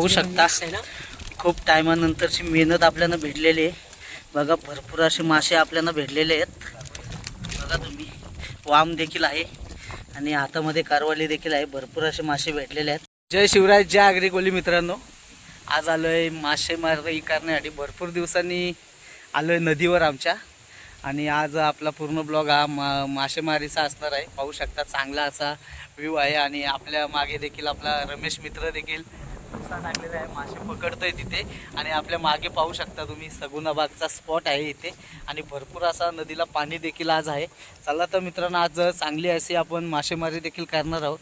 पाहू शकता. खूप टायमानंतरची मेहनत आपल्याला भेटलेली आहे. बघा भरपूर असे मासे आपल्याला भेटलेले आहेत. बघा तुम्ही वाम देखील आहे आणि हातामध्ये कारवाली देखील आहे. भरपूर असे मासे भेटलेले आहेत. जय शिवराज जय आगरी कोली मित्रांनो. आज आलो आहे मासेमारी करण्यासाठी. भरपूर दिवसांनी आलो आहे नदीवर आमच्या. आणि आज आपला पूर्ण ब्लॉग हा मा मासेमारीचा असणार आहे. पाहू शकता चांगला असा व्ह्यू आहे. आणि आपल्या मागे देखील आपला रमेश मित्र देखील भुसा टाकलेला आहे मासे पकडतोय तिथे. आणि आपल्या मागे पाहू शकता तुम्ही सगुनाबागचा स्पॉट आहे इथे. आणि भरपूर असा नदीला पाणी देखील आज आहे. चला तर मित्रांनो आज चांगली अशी आपण मासेमारी देखील करणार आहोत.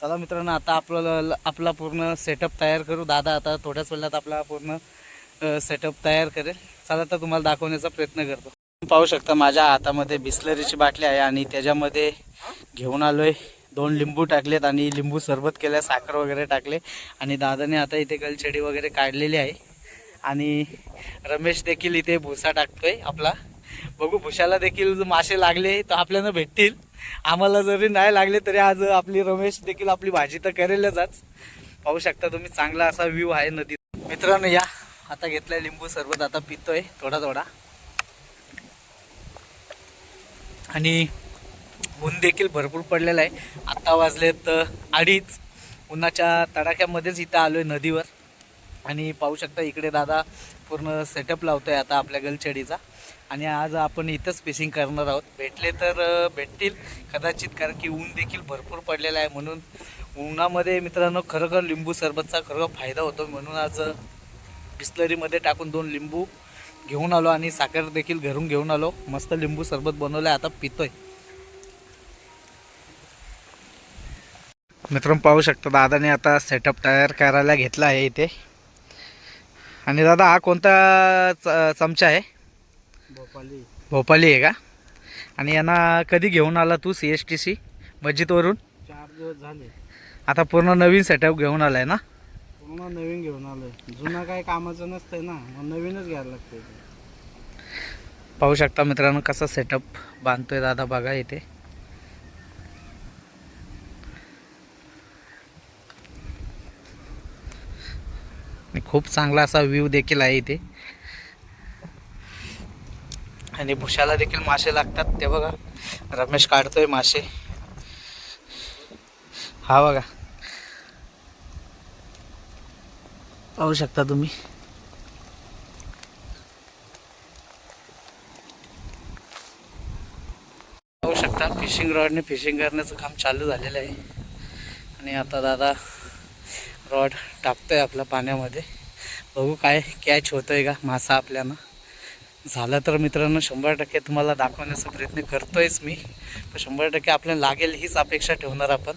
चला मित्रांनो आता आपलं आपला पूर्ण सेटअप तयार करू. दादा आता थोड्याच वेळात आपला पूर्ण सेटअप तयार करेल. चला तर तुम्हाला दाखवण्याचा प्रयत्न करतो. पाहू शकता माझ्या हातामध्ये बिस्लरीची बाटली आहे आणि त्याच्यामध्ये घेऊन आलोय. दोन लिंबू टाकलेत आणि लिंबू सरबत केलं साखर वगैरे टाकले. आणि दादाने आता इथे गलछडी वगैरे काढलेली आहे. आणि रमेश देखील इथे भुसा टाकतोय आपला. बघू भुशाला देखील जर मासे लागले तर आपल्याला भेटतील. आम्हाला जरी नाही लागले तरी आज आपली रमेश देखील आपली भाजी तर करेलच. आज पाहू शकता तुम्ही चांगला असा व्ह्यू आहे नदी मित्रांनो या. आता घेतलाय लिंबू सरबत आता पितोय थोडा थोडा. आणि ऊन देखील भरपूर पडलेलं आहे. आत्ता वाजलेत अडीच. उन्हाच्या तडाख्यामध्येच इथं आलो आहे नदीवर. आणि पाहू शकता इकडे दादा पूर्ण सेटअप लावतो आहे आता आपल्या गलछडीचा. आणि आज आपण इथंच फिशिंग करणार आहोत. भेटले तर भेटतील कदाचित कारण की ऊन देखील भरपूर पडलेलं आहे. म्हणून उन्हामध्ये मित्रांनो खरोखर लिंबू सरबतचा खरोखर फायदा होतो. म्हणून आज बिस्लरीमध्ये टाकून दोन लिंबू घेऊन आलो आणि साखर देखील घरून घेऊन आलो. मस्त लिंबू सरबत बनवलं आहे आता पितोय. मित्रांनो पाहू शकता दादाने आता सेटअप तयार करायला घेतला आहे इथे. आणि दादा हा कोणता च- चमचा आहे? भोपाली. भोपाली आहे का? आणि यांना कधी घेऊन आला तू सी एस टी सी मस्जिदवरून? चार दिवस झाले. आता पूर्ण नवीन सेटअप घेऊन आलाय ना? पूर्ण नवीन घेऊन आलोय. जुनं काही कामाचं नसतंय ना मग नवीनच घ्यायला लागतंय. पाहू शकता मित्रांनो कसा सेटअप बांधतोय दादा बघा इथे. आणि खूप चांगला असा व्ह्यू देखील आहे इथे. आणि भुशाला देखील मासे लागतात. ते बघा रमेश काढतोय मासे. हा बघा. पाहू शकता तुम्ही. पाहू शकता फिशिंग रॉडने फिशिंग करण्याचं काम चालू झालेलं आहे. आणि आता दादा रॉड टाकतोय आपला पाण्यामध्ये. बघू काय कॅच होतोय का मासा आपल्यानं. झालं तर मित्रांनो शंभर टक्के तुम्हाला दाखवण्याचा प्रयत्न करतोयच मी. पण शंभर टक्के आपल्याला लागेल हीच अपेक्षा ठेवणार आपण.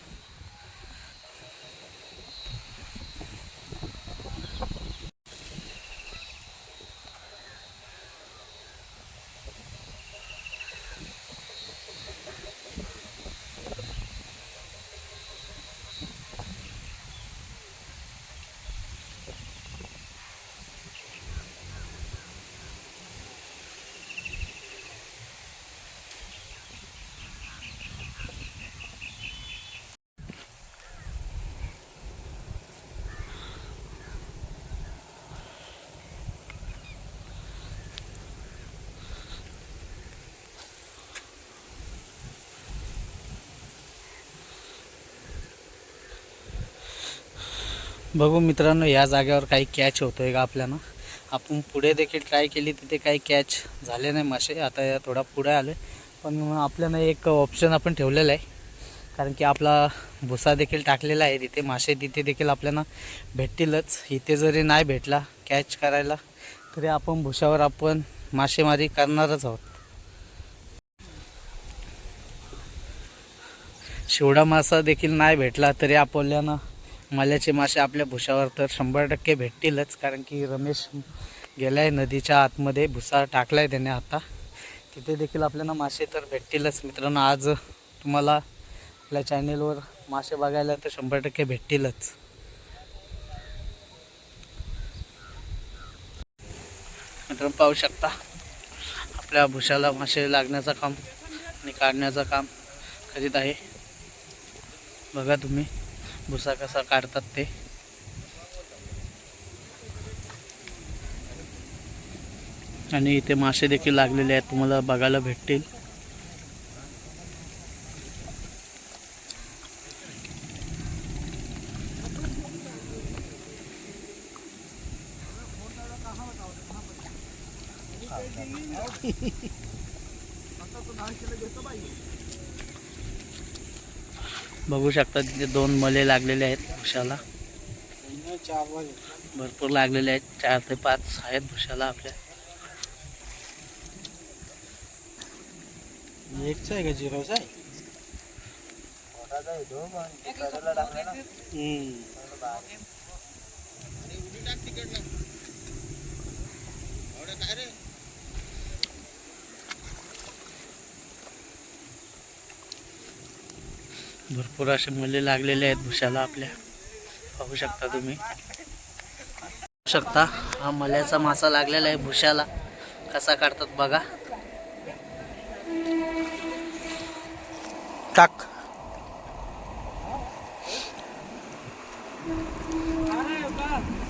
बघू मित्रांनो या जागेवर काही कॅच होतोय का आपल्याला? आपण पुढे देखील ट्राय केली तिथे काही कॅच झाले नाही मासे. आता या थोडा पुढे आले पण आपल्याला एक ऑप्शन आपण ठेवलेलं आहे. कारण की आपला भुसा देखील टाकलेला आहे. तिथे मासे तिथे देखील आपल्याला भेटतीलच. इथे जरी नाही भेटला कॅच करायला तरी आपण भुसावर आपण मासेमारी करणारच आहोत. शिवडा मासा देखील नाही भेटला तरी आपल्याला मल्याचे मासे आपल्या भुसावर तर शंभर टक्के भेटतीलच कारण की रमेश गेला आहे नदीच्या आतमध्ये भुसा टाकला आहे त्याने आता. तिथे देखील आपल्याला मासे तर भेटतीलच. मित्रांनो आज तुम्हाला आपल्या चॅनेलवर मासे बघायला तर शंभर टक्के भेटतीलच. मित्रांनो पाहू शकता आपल्या भुशाला मासे लागण्याचं काम आणि काढण्याचं काम करीत आहे. बघा तुम्ही. भुसा कसा काढतात ते. आणि इथे मासे देखील लागलेले आहेत तुम्हाला बघायला भेटतील. बघू शकता तिथे दोन मले लागलेले आहेत भुशाला. भरपूर लागलेले आहेत. चार ते पाच आहेत भुशाला आपल्या. एकच आहे का झिरोच आहे. भरपूर असे मले लागलेले आहेत भुशाला आपल्या. पाहू शकता तुम्ही. पाहू शकता हा मल्याचा मासा लागलेला आहे भुशाला. कसा काढतात बघा. टाक.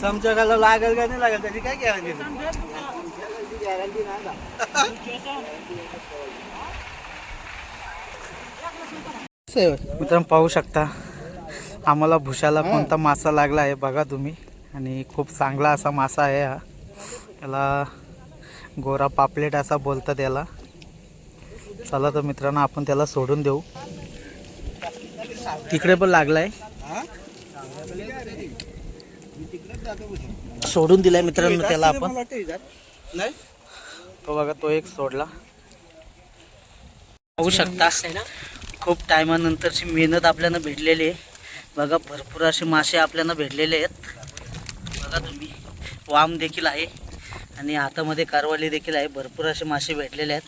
चमचा घाला लागेल का नाही लागेल? त्याची काय गॅरंटी मित्रांनो पाहू शकता. आम्हाला भुशाला कोणता मासा लागला आहे बघा तुम्ही. आणि खूप चांगला असा मासा आहे हा. त्याला गोरा पापलेट असा बोलतात त्याला चला तर मित्रांनो आपण त्याला सोडून देऊ. तिकडे पण लागलाय. सोडून दिलाय मित्रांनो त्याला आपण. तो बघा तो एक सोडला. पाहू शकता. खूप टायमानंतरची मेहनत आपल्याला भेटलेली आहे. बघा भरपूर असे मासे आपल्याला भेटलेले आहेत. बघा तुम्ही वाम देखील आहे आणि हातामध्ये कारवाली देखील आहे. भरपूर असे मासे भेटलेले आहेत.